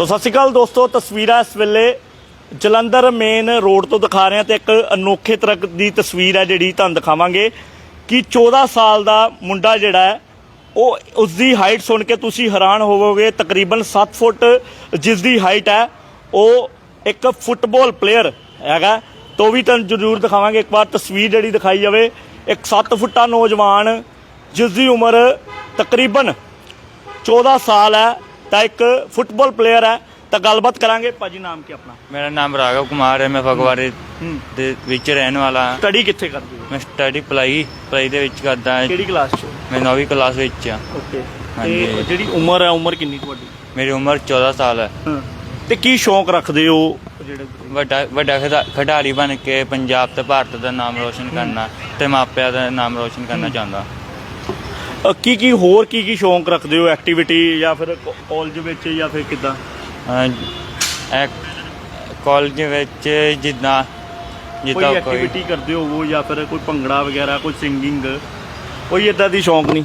ਸੋ ਸਤਿ ਸ਼੍ਰੀ ਅਕਾਲ ਦੋਸਤੋ, ਤਸਵੀਰਾਂ ਇਸ ਵੇਲੇ ਜਲੰਧਰ ਮੇਨ ਰੋਡ ਤੋਂ ਦਿਖਾ ਰਹੇ ਹਾਂ ਤੇ ਇੱਕ ਅਨੋਖੇ ਤਰ੍ਹਾਂ ਦੀ ਤਸਵੀਰ ਹੈ ਜਿਹੜੀ ਤੁਹਾਨੂੰ ਦਿਖਾਵਾਂਗੇ ਕਿ 14 ਸਾਲ ਦਾ ਮੁੰਡਾ ਜਿਹੜਾ ਹੈ, ਉਹ ਉਸ ਦੀ ਹਾਈਟ ਸੁਣ ਕੇ ਤੁਸੀਂ ਹੈਰਾਨ ਹੋਵੋਗੇ, ਤਕਰੀਬਨ 7 ਫੁੱਟ ਜਿਸ ਦੀ ਹਾਈਟ ਹੈ, ਉਹ ਇੱਕ ਫੁੱਟਬਾਲ ਪਲੇਅਰ ਹੈਗਾ। ਤੋ ਵੀ ਤੁਹਾਨੂੰ ਜ਼ਰੂਰ ਦਿਖਾਵਾਂਗੇ, ਇੱਕ ਵਾਰ ਤਸਵੀਰ ਜਿਹੜੀ ਦਿਖਾਈ ਜਾਵੇ, ਇੱਕ 7 ਫੁੱਟਾ ਨੌਜਵਾਨ ਜਿਸ ਦੀ ਉਮਰ ਤਕਰੀਬਨ 14 ਸਾਲ ਹੈ। ਤਾਂ ਇੱਕ ਫੁੱਟਬਾਲ ਪਲੇਅਰ ਹੈ ਤਾਂ ਗੱਲਬਾਤ ਕਰਾਂਗੇ। ਭਾਜੀ ਨਾਮ ਕੀ ਆਪਣਾ? ਮੇਰਾ ਨਾਮ ਰਾਘਵ ਕੁਮਾਰ ਹੈ ਮੈਂ ਫਗਵਾੜੇ ਦੇ ਵਿੱਚ ਰਹਿਣ ਵਾਲਾ ਹਾਂ। ਸਟੱਡੀ ਕਿੱਥੇ ਕਰਦੇ ਹੋ? ਮੈਂ ਸਟੱਡੀ ਪਲਾਈ ਪਲਾਈ ਦੇ ਵਿੱਚ ਕਰਦਾ ਹਾਂ। ਕਿਹੜੀ ਕਲਾਸ ਚ? ਮੈਂ 9ਵੀਂ ਕਲਾਸ ਵਿੱਚ ਹਾਂ। ਓਕੇ। ਤੇ ਜਿਹੜੀ ਉਮਰ ਹੈ ਉਮਰ ਕਿੰਨੀ ਤੁਹਾਡੀ? ਮੇਰੀ ਉਮਰ 14 ਸਾਲ ਹੈ। ਤੇ ਕੀ ਸ਼ੌਂਕ ਰੱਖਦੇ ਹੋ ਵੱਡਾ ਵੱਡਾ ਖਿਡਾ- ਖਿਡਾਰੀ ਬਣ ਕੇ ਪੰਜਾਬ ਤੇ ਭਾਰਤ ਦਾ ਨਾਮ ਰੋਸ਼ਨ ਕਰਨਾ ਤੇ ਮਾਪਿਆਂ ਦਾ ਨਾਮ ਰੋਸ਼ਨ ਕਰਨਾ ਚਾਹੁੰਦਾ। ਅ, ਕੀ ਕੀ ਹੋਰ ਕੀ ਕੀ ਸ਼ੌਂਕ ਰੱਖਦੇ ਹੋ? ਐਕਟੀਵਿਟੀ ਜਾਂ ਫਿਰ ਕਾਲਜ ਵਿੱਚ ਜਾਂ ਫਿਰ ਕਿਦਾਂ? ਕਾਲਜ ਵਿੱਚ ਜਿੱਦਾਂ ਕੋਈ ਜਿੱਦਾਂ ਕੋਈ ਐਕਟੀਵਿਟੀ ਕਰਦੇ ਹੋ ਜਾਂ ਫਿਰ ਕੋਈ ਭੰਗੜਾ ਵਗੈਰਾ ਕੋਈ ਸਿੰਗਿੰਗ ਕੋਈ ਇਦਾਂ ਦੀ ਸ਼ੌਂਕ ਨਹੀਂ?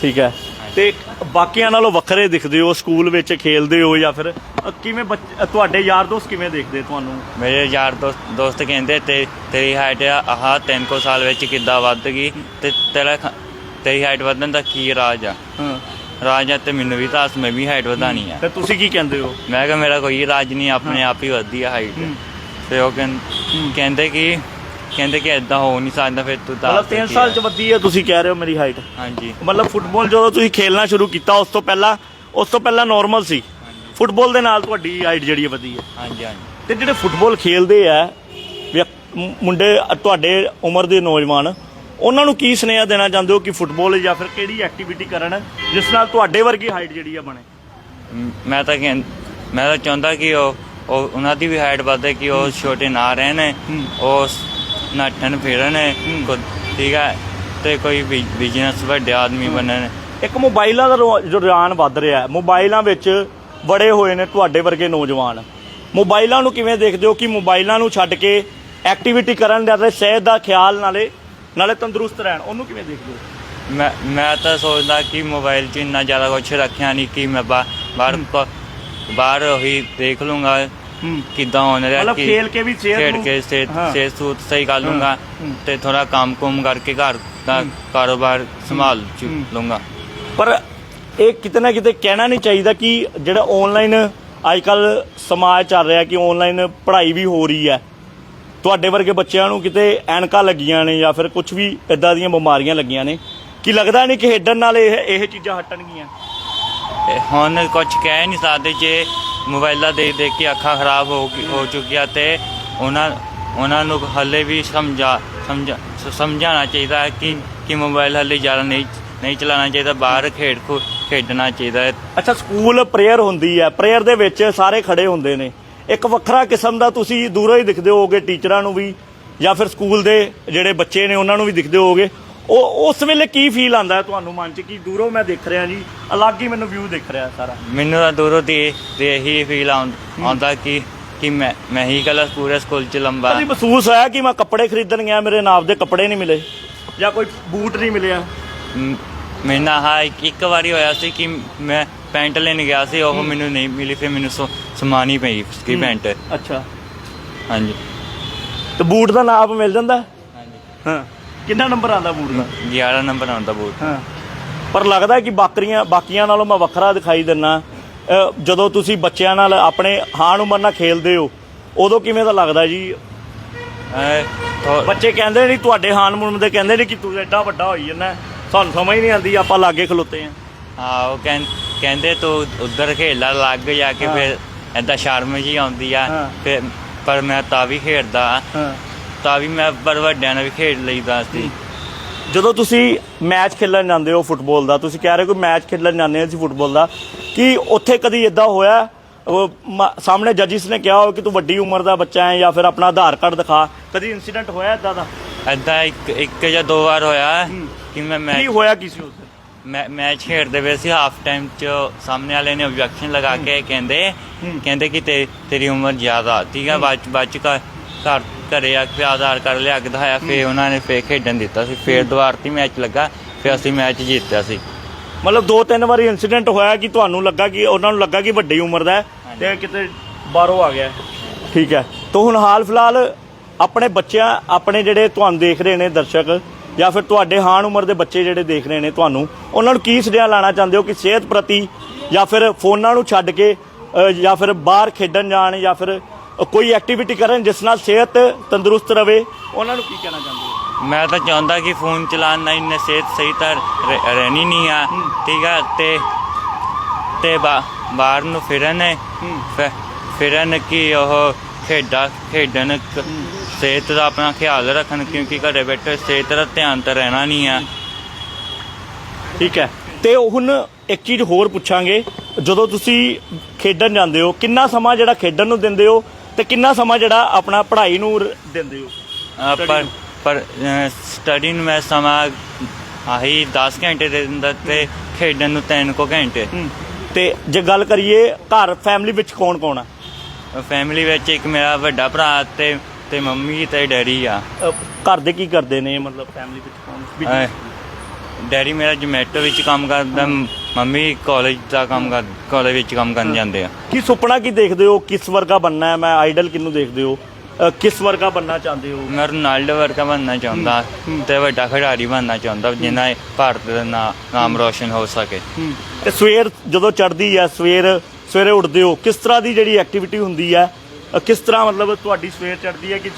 ਠੀਕ ਹੈ। ਤੇ ਬਾਕੀਆਂ ਨਾਲੋਂ ਵੱਖਰੇ ਦਿਖਦੇ ਹੋ ਸਕੂਲ ਵਿੱਚ ਖੇਲਦੇ ਹੋ ਜਾਂ ਫਿਰ ਅ, ਕਿਵੇਂ ਬੱਚ- ਅ, ਤੁਹਾਡੇ ਯਾਰ ਦੋਸਤ ਕਿਵੇਂ ਦੇਖਦੇ ਤੁਹਾਨੂੰ? ਮੇਰੇ ਯਾਰ ਦੋਸਤ ਦੋਸਤ ਕਹਿੰਦੇ ਤੇ ਤੇਰੀ ਹਾਈਟ ਆਹ ਤਿੰਨ ਕੁ ਸਾਲ ਵਿੱਚ ਕਿੱਦਾਂ ਵੱਧ ਗਈ? ਤੇ ਤੇਰਾ ਖ- ਤੇਰੀ ਹਾਈਟ ਵਧਣ ਦਾ ਕੀ ਰਾਜ ਆ? ਹਾਂ। ਰਾਜ ਆ ਤੇ ਮੈਨੂੰ ਵੀ ਦੱਸ ਮੈਂ ਵੀ ਹਾਈਟ ਵਧਾਣੀ ਆ। ਤੇ ਤੁਸੀਂ ਕੀ ਕਹਿੰਦੇ ਹੋ? ਮੈਂ ਕਿਹਾ ਮੇਰਾ ਕੋਈ ਰਾਜ ਨਹੀਂ ਆਪਣੇ ਆਪ ਹੀ ਵਧਦੀ ਆ ਹਾਈਟ। ਤੇ ਉਹ ਕਹਿੰ- ਕਹਿੰਦੇ ਕਿ ਕਹਿੰਦੇ ਕਿ ਐਦਾਂ ਹੋ ਨਹੀਂ ਸਕਦਾ ਫਿਰ ਤੂੰ ਦੱਸ ਮਤਲਬ 3 ਕੀ ਸਾਲ। ਚ ਵੱਧੀ ਹੈ ਤੁਸੀਂ ਕਹਿ ਰਹੇ ਹੋ ਮੇਰੀ ਹਾਈਟ ਹਾਂਜੀ। ਮਤਲਬ ਫੁੱਟਬਾਲ ਜਦੋਂ ਤੁਸੀਂ ਖੇਲਣਾ ਸ਼ੁਰੂ ਕੀਤਾ ਉਸ ਤੋਂ ਪਹਿਲਾਂ ਉਸ ਤੋਂ ਪਹਿਲਾਂ ਨਾਰਮਲ ਸੀ। ਫੁੱਟਬਾਲ ਦੇ ਨਾਲ ਤੁਹਾਡੀ ਹਾਈਟ ਜਿਹੜੀ ਵਧੀ ਹੈ ਹਾਂਜੀ ਹਾਂਜੀ। ਤੇ ਜਿਹੜੇ ਫੁੱਟਬਾਲ ਖੇਲਦੇ ਆ ਮੁੰਡੇ ਤੁਹਾਡੇ ਉਮਰ ਦੇ ਨੌਜਵਾਨ ਉਹਨਾਂ ਨੂੰ ਕੀ ਸੁਨੇਹਾ ਦੇਣਾ ਚਾਹੁੰਦੇ ਹੋ ਕਿ ਫੁੱਟਬਾਲ ਜਾਂ ਫਿਰ ਕਿਹੜੀ ਐਕਟੀਵਿਟੀ ਕਰਨ ਜਿਸ ਨਾਲ ਤੁਹਾਡੇ ਵਰਗੀ ਹਾਈਟ ਜਿਹੜੀ ਆ ਬਣੇ? ਮ- ਤਾਂ ਕਹਿੰ ਮੈਂ ਤਾਂ ਚਾਹੁੰਦਾ ਕਿ ਉਹ ਉਹ ਉਹਨਾਂ ਦੀ ਵੀ ਹਾਈਟ ਵਧੇ ਕਿ ਉਹ ਛੋਟੇ ਨਾ ਰਹਿਣ। ਉਹ ਸ- ਨੱਠਣ ਫਿਰਨ। ਕੁ- ਠੀਕ ਹੈ ਤੇ ਕੋਈ ਬਿਜ਼ਨਸ ਵੱਡੇ ਆਦਮੀ ਬਣਨ। ਇੱਕ ਮੋਬਾਈਲਾਂ ਦਾ ਰੁ- ਰੁਝਾਨ ਵੱਧ ਰਿਹਾ ਹੈ ਮੋਬਾਈਲਾਂ ਵਿੱਚ ਬੜੇ ਹੋਏ ਨੇ ਤੁਹਾਡੇ ਵਰਗੇ ਨੌਜਵਾਨ। ਮੋਬਾਈਲਾਂ ਨੂੰ ਕਿਵੇਂ ਦੇਖਦੇ ਹੋ ਕਿ ਮੋਬਾਈਲਾਂ ਨੂੰ ਛੱਡ ਕੇ ਐਕਟੀਵਿਟੀ ਕਰਨ ਦੇ ਸਿਹਤ ਦਾ ਖਿਆਲ ਨਾਲੇ ਨਾਲੇ ਤੰਦਰੁਸਤ ਰਹਿਣ ਉਹਨੂੰ ਕਿਵੇਂ ਦੇਖਦੇ ਹੋ ਮੈਂ ਮੈਂ ਤਾਂ ਸੋਚਦਾ ਕਿ ਮੋਬਾਈਲ 'ਚ ਇੰਨਾ ਜ਼ਿਆਦਾ ਕੁਛ ਰੱਖਿਆ ਨਹੀਂ ਕਿ ਮੈਂ ਬਾ- ਬਾਹਰ ਬਾਹਰ ਹੀ ਦੇਖ ਲੂੰਗਾ ਹੂੰ ਕਿੱਦਾਂ ਹੋ ਰਿਹਾ ਮਤਲਬ ਕਿ ਖੇਲ ਕੇ ਵੀ ਸਿਹਤ ਖੇਡ ਨੂੰ- ਕੇ ਸਿਹਤ ਹਾਂ। ਸਿਹਤ ਸੂਤ ਸਹੀ ਕਰ ਲੂੰਗਾ ਹੂੰ। ਤੇ ਥੋੜਾ ਕੰਮ ਕੁਮ ਕਰਕੇ ਘਰ ਦਾ। ਕਾਰੋਬਾਰ ਸੰਭਾਲ ਚੁ- ਹੂੰ। ਲੂੰਗਾ ਪਰ ਇਹ ਕਿਤੇ ਨਾ ਕਿਤੇ ਕਹਿਣਾ ਨਹੀਂ ਚਾਹੀਦਾ ਕਿ ਜਿਹੜਾ ਆਨਲਾਈਨ ਅੱਜ ਕੱਲ ਸਮਾਜ ਚੱਲ ਰਿਹਾ ਕਿ ਆਨਲਾਈਨ ਪੜ੍ਹਾਈ ਵੀ ਹੋ ਰਹੀ ਹੈ ਤੁਹਾਡੇ ਵਰਗੇ ਬੱਚਿਆਂ ਨੂੰ ਕਿਤੇ ਐਨਕਾਂ ਲੱਗੀਆਂ ਨੇ ਜਾਂ ਫਿਰ ਕੁਝ ਵੀ ਇਦਾਂ ਦੀਆਂ ਬਿਮਾਰੀਆਂ ਲੱਗੀਆਂ ਨੇ ਕੀ ਲੱਗਦਾ ਨਹੀਂ ਕਿ ਖੇਡਣ ਨਾਲ ਇਹ ਇਹ ਚੀਜ਼ਾਂ ਹਟਣਗੀਆਂ? ਤੇ ਹੁਣ ਕੁਝ ਕਹਿ ਨਹੀਂ ਸਕਦੇ ਜੇ ਮੋਬਾਈਲਾਂ ਦੇ ਦੇਖ ਕੇ ਅੱਖਾਂ ਖਰਾਬ ਹੋ ਗਈ- ਹੋ ਚੁੱਕੀਆਂ ਤੇ ਉਹਨਾਂ ਉਹਨਾਂ ਨੂੰ ਹੱਲੇ ਵੀ ਸਮਝਾ ਸਮਝਾ ਸਮਝਾਉਣਾ ਚਾਹੀਦਾ ਹੈ ਕਿ ਕਿ ਮੋਬਾਈਲ ਹੱਲੇ ਜ਼ਿਆਦਾ ਨਹੀਂ ਨਹੀਂ ਚਲਾਉਣਾ ਚਾਹੀਦਾ ਬਾਹਰ ਖੇਡ ਖੇਡਣਾ ਚਾਹੀਦਾ ਹੈ। ਅੱਛਾ ਸਕੂਲ ਪ੍ਰੇਅਰ ਹੁੰਦੀ ਹੈ ਪ੍ਰੇਅਰ ਦੇ ਵਿੱਚ ਸਾਰੇ ਖੜੇ ਹੁੰਦੇ ਨੇ। ਇੱਕ ਵੱਖਰਾ ਕਿਸਮ ਦਾ ਤੁਸੀਂ ਦੂਰੋਂ ਹੀ ਦਿਖਦੇ ਹੋਗੇ ਟੀਚਰਾਂ ਨੂੰ ਵੀ ਜਾਂ ਫਿਰ ਸਕੂਲ ਦੇ ਜਿਹੜੇ ਬੱਚੇ ਨੇ ਉਹਨਾਂ ਨੂੰ ਵੀ ਦਿਖਦੇ ਹੋਗੇ ਉਹ ਉਸ ਵੇਲੇ ਕੀ ਫੀਲ ਆਂਦਾ ਤੁਹਾਨੂੰ ਮਨ 'ਚ ਕਿ ਦੂਰੋਂ ਮੈਂ ਦੇਖ ਰਿਹਾ ਜੀ ਅਲੱਗ ਹੀ ਮੈਨੂੰ ਵਿਊ ਦਿਖ ਰਿਹਾ ਸਾਰਾ? ਮੈਨੂੰ ਤਾਂ ਦੂਰੋਂ ਦੇ ਦੇ ਹੀ। ਫੀਲ ਆਉਂਦਾ ਕਿ ਕਿ ਮੈਂ ਮੈਂ ਹੀ ਕੱਲਾ ਪੂਰੇ ਸਕੂਲ ਚ ਲੰਬਾ। ਕਦੀ ਮਹਿਸੂਸ ਹੋਇਆ ਕਿ ਮੈਂ ਕੱਪੜੇ ਖਰੀਦਣ ਗਿਆ ਮੇਰੇ ਨਾਪ ਦੇ ਕੱਪੜੇ ਨਹੀਂ ਮਿਲੇ? ਜਾਂ ਕੋਈ ਬੂਟ ਨਹੀਂ ਮਿਲਿਆ? ਮ- ਮੇਰੇ ਨਾਲ ਹਾਂ ਇੱਕ ਵਾਰੀ ਹੋਇਆ ਸੀ ਕਿ ਮੈਂ ਪੈਂਟ ਲੈਣ ਗਿਆ ਸੀ ਉਹ ਮੈਨੂੰ ਨਹੀਂ ਮਿਲੀ ਫਿਰ ਮੈਨੂੰ ਸੋ- ਸਮਾਣੀ ਪਈ ਉਸकी ਪੈਂਟ। ਅੱਛਾ। ਹਾਂਜੀ। ਤੇ ਬੂਟ ਦਾ ਨਾਪ ਮਿਲ ਜਾਂਦਾ? ਹੈ? ਹਾਂਜੀ। ਹਾਂ। ਕਿੰਨਾ ਨੰਬਰ ਆਂਦਾ ਬੂਟ ਦਾ? 11 ਨੰਬਰ ਆਉਂਦਾ ਬੂਟ। ਹਾਂ। ਪਰ ਲੱਗਦਾ ਕਿ ਬਾਕਰੀਆਂ ਬਾਕੀਆਂ ਨਾਲੋਂ ਮੈਂ ਵੱਖਰਾ ਦਿਖਾਈ ਦਿੰਨਾ। ਜਦੋਂ ਤੁਸੀਂ ਬੱਚਿਆਂ ਨਾਲ ਆਪਣੇ ਹਾਣ ਉਮਰ ਨਾਲ ਖੇਲਦੇ ਹੋ ਉਦੋਂ ਕਿਵੇਂ ਦਾ ਲੱਗਦਾ ਜੀ? ਬੱਚੇ ਕਹਿੰਦੇ ਨਹੀਂ ਤੁਹਾਡੇ ਹਾਣ ਉਮਰ ਦੇ ਕਹਿੰਦੇ ਨੇ ਕਿ ਤੂੰ ਐਡਾ ਵੱਡਾ ਹੋਈ ਜਾਂਦਾ ਸਾਨੂੰ ਸਮਝ ਨਹੀਂ ਆਉਂਦੀ ਆਪਾਂ ਲਾਗੇ ਖਲੋਤੇ ਆ ਹਾਂ ਉਹ ਕਹਿੰ- ਕਹਿੰਦੇ ਤੂੰ ਉਧਰ ਖੇਡਦਾ ਲੱਗ ਜਾ ਕੇ ਹਾਂ। ਫਿਰ ਏਦਾਂ ਸ਼ਰਮ ਜੀ ਆਉਂਦੀ ਆ। ਹਾਂ। ਫਿਰ ਪਰ ਮੈਂ ਤਾਂ ਵੀ ਖੇਡਦਾ। ਹਾਂ। ਤਾਂ ਵੀ ਮੈਂ ਪਰ ਵੱਡਿਆਂ ਨਾਲ ਵੀ ਖੇਡ ਲਈਦਾ ਸੀ। ਜਦੋਂ ਤੁਸੀਂ ਮੈਚ ਖੇਲਣ ਜਾਂਦੇ ਹੋ ਫੁੱਟਬਾਲ ਦਾ ਤੁਸੀਂ ਕਹਿ ਰਹੇ ਹੋ ਕਿ ਮੈਚ ਖੇਲਣ ਜਾਂਦੇ ਹੋ ਅਸੀਂ ਫੁੱਟਬਾਲ ਦਾ। ਕਿ ਉੱਥੇ ਕਦੀ ਇਦਾਂ ਹੋਇਆ? ਉਹ ਮ- ਸਾਹਮਣੇ ਜੱਜਿਸ ਨੇ ਕਿਹਾ ਹੋ ਕਿ ਤੂੰ ਵੱਡੀ ਉਮਰ ਦਾ ਬੱਚਾ ਹੈ ਜਾਂ ਫਿਰ ਆਪਣਾ ਆਧਾਰ ਕਾਰਡ ਦਿਖਾ। ਕਦੀ ਇਨਸੀਡੈਂਟ ਹੋਇਆ ਇਦਾਂ ਦਾ? ਏਦਾਂ ਇੱਕ ਇੱਕ ਜਾਂ ਦੋ ਵਾਰ ਹੋਇਆ। ਕਿ ਮੈਂ ਕੀ ਮੈਚ ਹੋਇਆ ਕੀ ਸੀ ਉਸ ਦਿਨ? ਮੈਂ ਮੈਚ ਖੇਡਦੇ ਪਏ ਸੀ ਹਾਫ ਟਾਈਮ ਚ ਸਾਹਮਣੇ ਵਾਲੇ ਨੇ ਆਬਜੈਕਸ਼ਨ ਲਗਾ ਕੇ ਕਹਿੰਦੇ ਹੂੰ। ਕਹਿੰਦੇ ਕਿ ਤੇ ਤੇਰੀ ਉਮਰ ਜ਼ਿਆਦਾ ਠੀਕ ਹੈ। ਬਾਅਦ ਚ- ਬਾਅਦ ਚ ਘਰ ਘਰ ਘਰੇ ਆ ਕੇ ਆਧਾਰ ਕਾਰਡ ਲਿਆ ਕੇ ਦਿਖਾਇਆ ਫੇ ਉਹਨਾਂ ਨੇ ਫੇ ਖੇਡਣ ਦਿੱਤਾ ਸੀ ਫੇਰ ਦੁਬਾਰ ਤੇ ਮੈਚ ਲੱਗਾ ਫੇ ਅਸੀਂ ਮੈਚ ਜਿੱਤਿਆ ਸੀ। ਮਤਲਬ ਦੋ ਤਿੰਨ ਵਾਰੀ ਇਨਸੀਡੈਂਟ ਹੋਇਆ ਕਿ ਤੁਹਾਨੂੰ ਲੱਗਾ ਕਿ ਉਹਨਾਂ ਨੂੰ ਲੱਗਾ ਕਿ ਵੱਡੀ ਉਮਰ ਦਾ ਹੈ ਤੇ ਕਿਤੇ ਬਾਹਰੋਂ ਆ ਗਿਆ ਹੈ। ਠੀਕ ਹੈ। ਤਾਂ ਹੁਣ ਹਾਲ ਫਿਲਹਾਲ ਆਪਣੇ ਬੱਚਿਆਂ ਆਪਣੇ ਜਿਹੜੇ ਤੁਹਾਨੂੰ ਦੇਖ ਰਹੇ ਨੇ ਦਰਸ਼ਕ ਜਾਂ ਫਿਰ ਤੁਹਾਡੇ ਹਾਣ ਉਮਰ ਦੇ ਬੱਚੇ ਜਿਹੜੇ ਦੇਖ ਰਹੇ ਨੇ ਤੁਹਾਨੂੰ ਉਹਨਾਂ ਨੂੰ ਕੀ ਸੁਨੇਹਾ ਲਾਣਾ ਚਾਹੁੰਦੇ ਹੋ ਕਿ ਸਿਹਤ ਪ੍ਰਤੀ ਜਾਂ ਫਿਰ ਫੋਨਾਂ ਨੂੰ ਛੱਡ ਕੇ ਜਾਂ ਫਿਰ ਬਾਹਰ ਖੇਡਣ ਜਾਣ ਜਾਂ ਫਿਰ ਕੋਈ ਐਕਟੀਵਿਟੀ ਕਰਨ ਜਿਸ ਨਾਲ ਸਿਹਤ ਤੰਦਰੁਸਤ ਰਵੇ? ਉਹਨਾਂ ਨੂੰ ਕੀ ਕਹਿਣਾ ਚਾਹੁੰਦੇ ਹੋ? ਮੈਂ ਤਾਂ ਚਾਹੁੰਦਾ ਕਿ ਫੋਨ ਚਲਾਉਣ ਨਾਲ ਇੰਨੇ ਸਿਹਤ ਸਹੀ ਤਾਂ ਰਹਿ- ਰਹਿਣੀ ਨਹੀਂ ਆ ਠੀਕ ਆ ਤੇ ਤੇ ਬਾਹਰ ਨੂੰ ਫਿਰਨ ਫਿ- ਫਿਰਨ ਕਿ ਉਹ ਖੇਡਾਂ ਖੇਡਣ ਕ- ਸਿਹਤ ਦਾ ਆਪਣਾ ਖਿਆਲ ਰੱਖਣ ਕਿਉਂਕਿ ਘਰੇ ਬੈਠੇ ਸਿਹਤ ਦਾ ਧਿਆਨ ਤਾਂ ਰਹਿਣਾ ਨਹੀਂ ਆ। ਠੀਕ ਹੈ। ਤੇ ਹੁਣ ਇੱਕ ਚੀਜ਼ ਹੋਰ ਪੁੱਛਾਂਗੇ ਜਦੋਂ ਤੁਸੀਂ ਖੇਡਣ ਜਾਂਦੇ ਹੋ ਕਿੰਨਾ ਸਮਾਂ ਜਿਹੜਾ ਖੇਡਣ ਨੂੰ ਦਿੰਦੇ ਹੋ ਤੇ ਕਿੰਨਾ ਸਮਾਂ ਜਿਹੜਾ ਆਪਣਾ ਪੜ੍ਹਾਈ ਨੂੰ ਰ- ਦਿੰਦੇ ਹੋ? ਅ, Study ਪਰ ਨੂੰ। ਪਰ ਸਟੱਡੀ ਨੂੰ ਮੈਂ ਸਮਾਂ ਆਹੀ 10 ਘੰਟੇ ਦੇ ਦਿੰਦਾ ਤੇ ਖੇਡਣ ਨੂੰ 3 ਕੋ ਘੰਟੇ। ਤੇ ਜੇ ਗੱਲ ਕਰੀਏ ਘਰ ਫੈਮਿਲੀ ਵਿੱਚ ਕੌਣ ਕੌਣ ਆ? ਫੈਮਿਲੀ ਵਿੱਚ ਇੱਕ ਮੇਰਾ ਵੱਡਾ ਭਰਾ ਤੇ ਤੇ ਮੰਮੀ ਤੇ ਡੈਡੀ ਆ। ਘਰ ਦੇ ਕੀ ਕਰਦੇ ਨੇ? ਮਤਲਬ ਫੈਮਿਲੀ ਵਿੱਚ ਕੌਣ? ਅਹ ਡੈਡੀ ਮੇਰਾ ਜਮੈਟੋ ਵਿੱਚ ਕੰਮ ਕਰਦਾ ਮੰਮੀ ਕਾਲਜ ਦਾ ਕੰਮ ਕਰ ਕਾਲਜ ਵਿੱਚ ਕੰਮ ਕਰਨ ਜਾਂਦੇ ਆ। ਕੀ ਸੁਪਨਾ ਕੀ ਦੇਖਦੇ ਹੋ? ਕਿਸ ਵਰਗਾ ਬੰਨਾ ਹੈ? ਮੈਂ ਆਈਡਲ ਕਿਹਨੂੰ ਦੇਖਦੇ ਹੋ? ਕਿਸ ਵਰਗਾ ਬੰਨਾ ਚਾਹੁੰਦੇ ਹੋ? ਮੈਂ ਰੋਨਾਲਡੋ ਵਰਗਾ ਬਣਨਾ ਚਾਹੁੰਦਾ ਤੇ ਵੱਡਾ ਖਿਡਾਰੀ ਬਣਨਾ ਚਾਹੁੰਦਾ ਜਿੰਨਾ ਭਾਰਤ ਦਾ ਨਾ- ਨਾਮ ਰੋਸ਼ਨ ਹੋ ਸਕੇ। ਤੇ ਸਵੇਰ ਜਦੋਂ ਚੜਦੀ ਹੈ ਸਵੇਰ ਸਵੇਰੇ ਉੱਠਦੇ ਹੋ ਕਿਸ ਤਰ੍ਹਾਂ ਦੀ ਜਿਹੜੀ ਐਕਟੀਵਿਟੀ ਹੁੰਦੀ ਹੈ? ਕਿਸ ਤਰ੍ਹਾਂ ਮਤਲਬ ਤੁਹਾਡੀ ਸਵੇਰ ਚੜਦੀ ਹੈ ਕਿ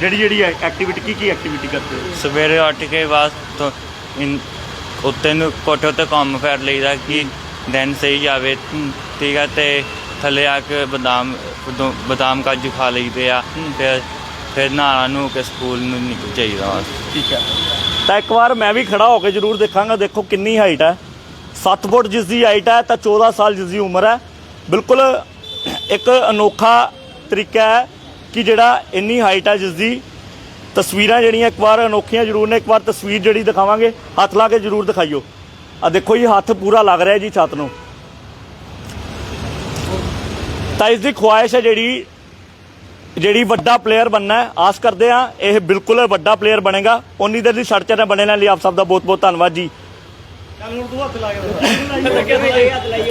ਜਿਹੜੀ ਜਿਹੜੀ ਐਕਟੀਵਿਟੀ ਕੀ ਕੀ ਐਕਟੀਵਿਟੀ ਕਰਦੇ ਹੋ? ਸਵੇਰੇ ਉੱਠ ਕੇ ਬਾਅਦ ਤੋਂ ਇਨ ਉੱਤੇ ਨੂੰ ਕੋਠੇ ਤੇ ਕੰਮ ਕਰ ਲਈਦਾ ਕਿ ਦਿਨ ਸਹੀ ਜਾਵੇ ਠੀਕ ਆ ਤੇ ਥੱਲੇ ਆ ਕੇ ਬਦਾਮ ਬਦੋ- ਬਦਾਮ ਕਾਜੂ ਖਾ ਲਈਦੇ ਆ ਫਿਰ ਫਿਰ ਨਹਾਉਣ ਨੂੰ ਕਿ ਸਕੂਲ ਨੂੰ ਨਿਕਲ ਜਾਈਦਾ ਠੀਕ ਹੈ। ਤਾਂ ਇੱਕ ਵਾਰ ਮੈਂ ਵੀ ਖੜਾ ਹੋ ਕੇ ਜ਼ਰੂਰ ਦੇਖਾਂਗਾ ਦੇਖੋ ਕਿੰਨੀ ਹਾਈਟ ਹੈ। 7 ਫੁੱਟ ਜਿਸ ਦੀ ਹਾਈਟ ਹੈ ਤਾਂ 14 ਸਾਲ ਜਿਸ ਦੀ ਉਮਰ ਹੈ। ਬਿਲਕੁਲ ਇੱਕ ਅਨੋਖਾ ਤਰੀਕਾ ਹੈ ਕਿ ਜਿਹੜਾ ਇੰਨੀ ਹਾਈਟ ਹੈ ਜਿਸ ਦੀ ਤਸਵੀਰਾਂ ਜਿਹੜੀਆਂ ਇੱਕ ਵਾਰ ਅਨੋਖੀਆਂ ਜ਼ਰੂਰ ਨੇ ਇੱਕ ਵਾਰ ਤਸਵੀਰ ਜਿਹੜੀ ਦਿਖਾਵਾਂਗੇ ਹੱਥ ਲਾ ਕੇ ਜ਼ਰੂਰ ਦਿਖਾਈਓ। ਆ ਦੇਖੋ ਜੀ ਹੱਥ ਪੂਰਾ ਲੱਗ ਰਿਹਾ ਜੀ ਛੱਤ ਨੂੰ। ਤਾਂ ਇਸ ਦੀ ਖੁਆਇਸ਼ ਹੈ ਜਿਹੜੀ ਜਿਹੜੀ ਵੱਡਾ ਪਲੇਅਰ ਬਣਨਾ ਹੈ। ਆਸ ਕਰਦੇ ਆ ਇਹ ਬਿਲਕੁਲ ਵੱਡਾ ਪਲੇਅਰ ਬਣੇਗਾ। ਉਨੀ ਦੇਰ ਦੀ ਸੜਕ ਤੇ ਬਣੇ ਨਾਲ ਲਈ ਆਪ ਸਭ ਦਾ ਬਹੁਤ ਬਹੁਤ ਧੰਨਵਾਦ ਜੀ।